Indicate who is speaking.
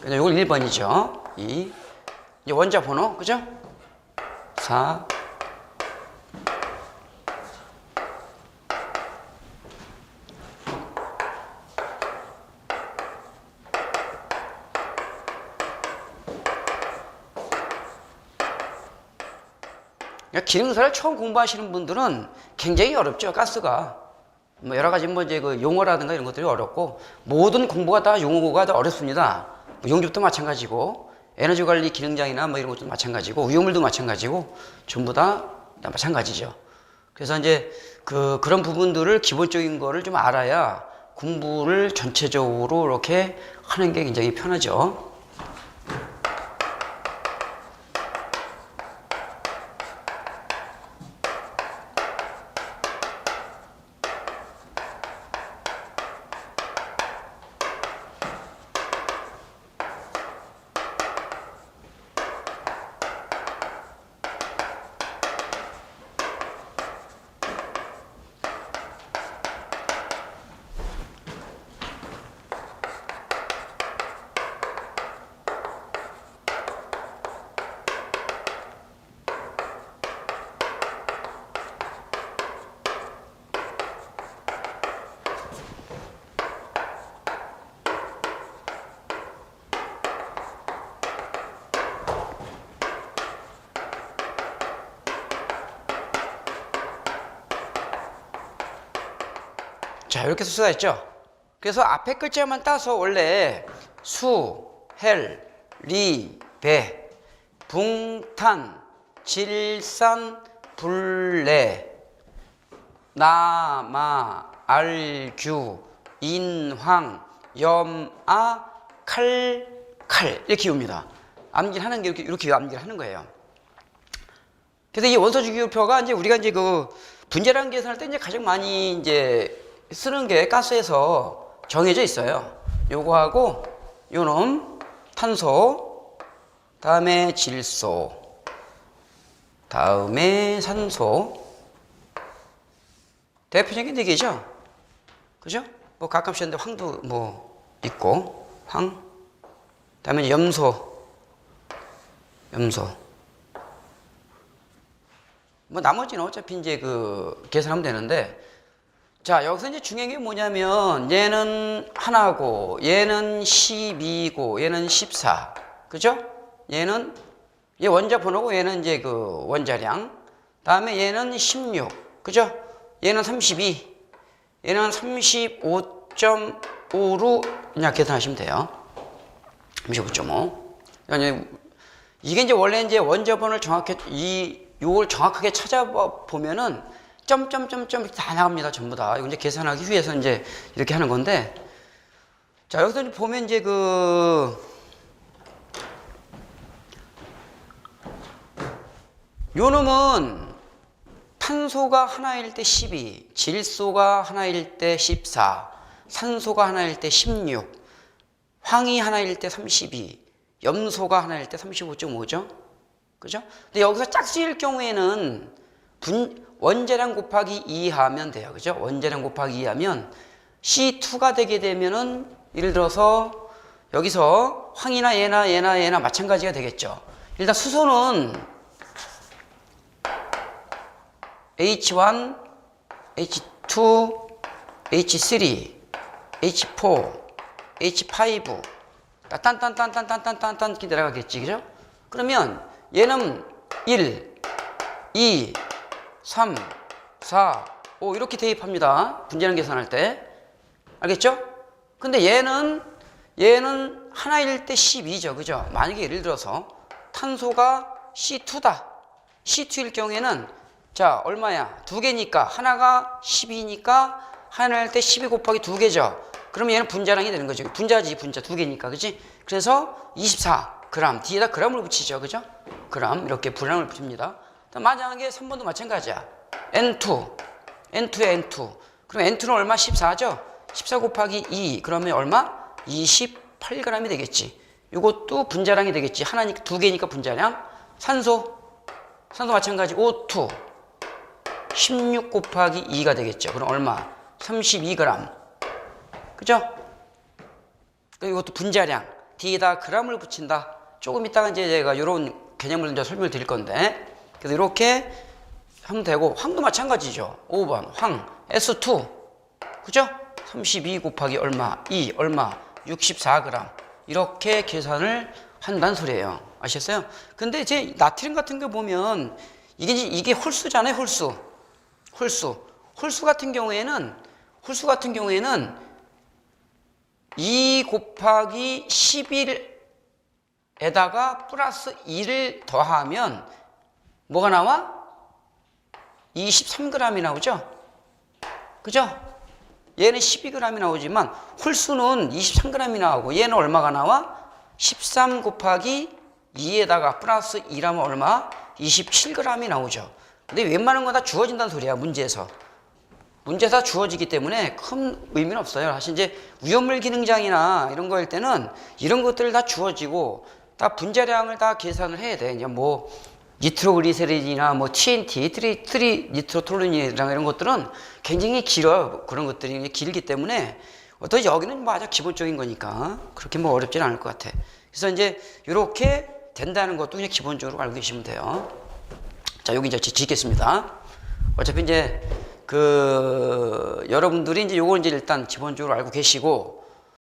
Speaker 1: 그냥 이걸 1번이죠. 2. 이제 원자 번호, 그죠? 4. 그러니까 기능사를 처음 공부하시는 분들은 굉장히 어렵죠. 가스가. 뭐 여러 가지 뭐 이제 그 용어라든가 이런 것들이 어렵고 모든 공부가 다 용어가 다 어렵습니다. 뭐 용접도 마찬가지고 에너지 관리 기능장이나 뭐 이런 것도 마찬가지고 위험물도 마찬가지고 전부 다, 다 마찬가지죠. 그래서 이제 그 그런 부분들을 기본적인 거를 좀 알아야 공부를 전체적으로 이렇게 하는 게 굉장히 편하죠. 자, 이렇게 쓸 수가 있죠. 그래서 앞에 글자만 따서 원래 수, 헬, 리, 배, 붕탄, 질산, 불레, 나마, 알규, 인황, 염아, 칼, 칼 이렇게 옵니다. 암기하는 게 이렇게 이렇게 암기를 하는 거예요. 그래서 이 원소 주기율표가 이제 우리가 이제 그 분자량 계산할 때 이제 가장 많이 이제 쓰는 게 가스에서 정해져 있어요. 요거하고 요놈 탄소, 다음에 질소, 다음에 산소. 대표적인 네 개죠. 그죠? 뭐 가끔씩 있는데 황도 뭐 있고 황. 다음에 염소, 염소. 뭐 나머지는 어차피 이제 그 계산하면 되는데 자 여기서 이제 중요한 게 뭐냐면 얘는 하나고 얘는 12고 얘는 14 그죠? 얘는 얘 원자 번호고 얘는 이제 그 원자량. 다음에 얘는 16 그죠? 얘는 32 얘는 35.5로 그냥 계산하시면 돼요. 35.5 그러니까 이게 이제 원래 이제 원자번호를 정확히 이 요걸 정확하게 찾아보면은 점점점점 이렇게 다 나갑니다 전부 다 이거 이제 계산하기 위해서 이제 이렇게 하는 건데 자 여기서 이제 보면 이제 그 요 놈은 탄소가 하나일 때 12, 질소가 하나일 때 14, 산소가 하나일 때 16, 황이 하나일 때 32, 염소가 하나일 때 35.5죠. 그죠? 근데 여기서 짝수일 경우에는 분, 원자량 곱하기 2 하면 돼요. 그죠? 원자량 곱하기 2 하면 C2가 되게 되면은 예를 들어서 여기서 황이나 얘나 얘나 얘나 마찬가지가 되겠죠. 일단 수소는 H1, H2, H3, H4, H5 딴딴딴딴딴딴딴딴 이렇게 내려가겠지 그죠? 그러면 얘는 1, 2, 3, 4, 5 이렇게 대입합니다. 분자량 계산할 때. 알겠죠? 근데 얘는 얘는 하나일 때 12죠. 그죠? 만약에 예를 들어서 탄소가 C2다. C2일 경우에는 자, 얼마야? 두 개니까 하나가 12니까 하나일 때 12 곱하기 두 개죠. 그러면 얘는 분자량이 되는 거죠. 분자지, 분자 두 개니까. 그지? 그래서 24g 뒤에다 g을 붙이죠. 그죠? 그램 이렇게 분량을 붙입니다. 만약에 3번도 마찬가지야. N2. N2에 N2. 그럼 N2는 얼마? 14죠? 14 곱하기 2. 그러면 얼마? 28g이 되겠지. 이것도 분자량이 되겠지. 하나니까 두 개니까 분자량. 산소. 산소 마찬가지. O2. 16 곱하기 2가 되겠죠. 그럼 얼마? 32g. 그죠? 이것도 분자량. D에다 그람을 붙인다. 조금 이따가 이제 제가 이런 개념을 이제 설명을 드릴 건데 그래서 이렇게 하면 되고 황도 마찬가지죠. 5번 황 S2 그죠? 32 곱하기 얼마 2 얼마 64g 이렇게 계산을 한다는 소리예요. 아셨어요? 근데 이제 나트륨 같은 거 보면 이게 이게 홀수잖아요, 홀수. 홀수. 홀수 같은 경우에는 홀수 같은 경우에는 2 곱하기 11에다가 플러스 2를 더하면 뭐가 나와? 23g이 나오죠? 그죠? 얘는 12g이 나오지만 홀수는 23g이 나오고 얘는 얼마가 나와? 13 곱하기 2에다가 플러스 2라면 얼마? 27g이 나오죠. 근데 웬만한 건 다 주어진다는 소리야, 문제에서. 문제에서 다 주어지기 때문에 큰 의미는 없어요. 사실 이제 위험물 기능장이나 이런 거일 때는 이런 것들 다 주어지고 다 분자량을 다 계산을 해야 돼. 그냥 뭐 니트로그리세린이나 뭐 TNT, 트리, 트리 니트로톨루닌이랑 이런 것들은 굉장히 길어요. 그런 것들이 길기 때문에 어떤 여기는 뭐 아주 기본적인 거니까 그렇게 뭐 어렵지는 않을 것 같아. 그래서 이제 이렇게 된다는 것도 그냥 기본적으로 알고 계시면 돼요. 자, 여기 이제 지- 짓겠습니다. 어차피 이제 그 여러분들이 이제 요걸 이제 일단 기본적으로 알고 계시고